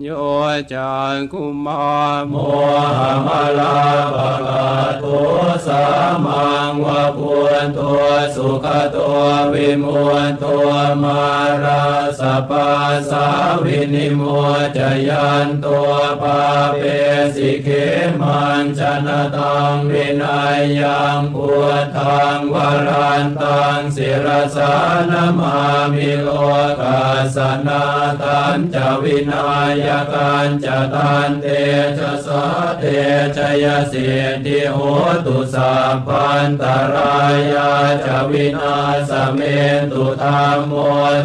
โยจันคุมาโมโมหมลาภะกาตุสามังวะพุนตัวสุขตัววิมุตตัวมาราสปัสาวินิโมจยันตัวปาเปสิเขมันชนะตังวินัยยังพุทธังวรันตังศิรสานมามิโลกัสนาตันจวินายกันจะตันเตชะสะเตชะยสิทิโหตุสัพพันตรายาจะวินาสเมตุธรรมโม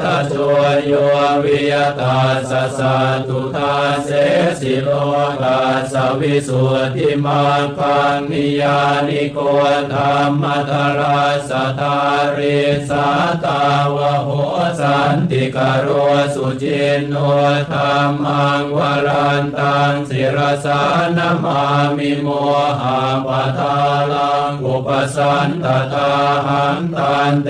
ทัชวยโยวิยตาสสะตุทาเสสิโลกัสสวิสุทธิมาคังนิยานิโกธรรมทราสตาริสาตาวโหสันติกโรสุจินโนธรรมังวรันตังศิรสานมามิโมหะปะทาลังอุปสันตตาหังตันเต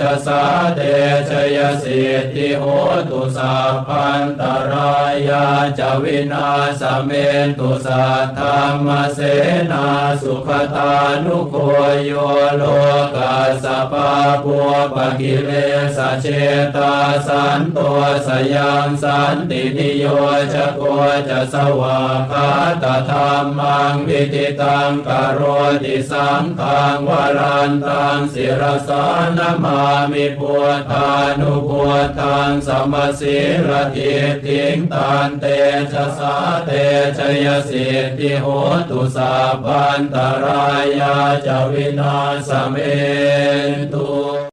ชะสาเตชะยสิทธิโหตุสัพพันตรายาจวินาสเมนตุสัทธรรมเสนาสุขตานุโคโยโลกัสสปะปัวปะกิเลสเชตาสันตัวสยังสันตินิโยจะโกจะสวากขาตธรรมังวิติตังกโรติสังฆังวรันตังศิรสานมามิพุทธานุพุทธังสมศิรติทิงตันเตชะสาเตชยสิทธิโหตุสัพพันตรายาจวินาสเมตุ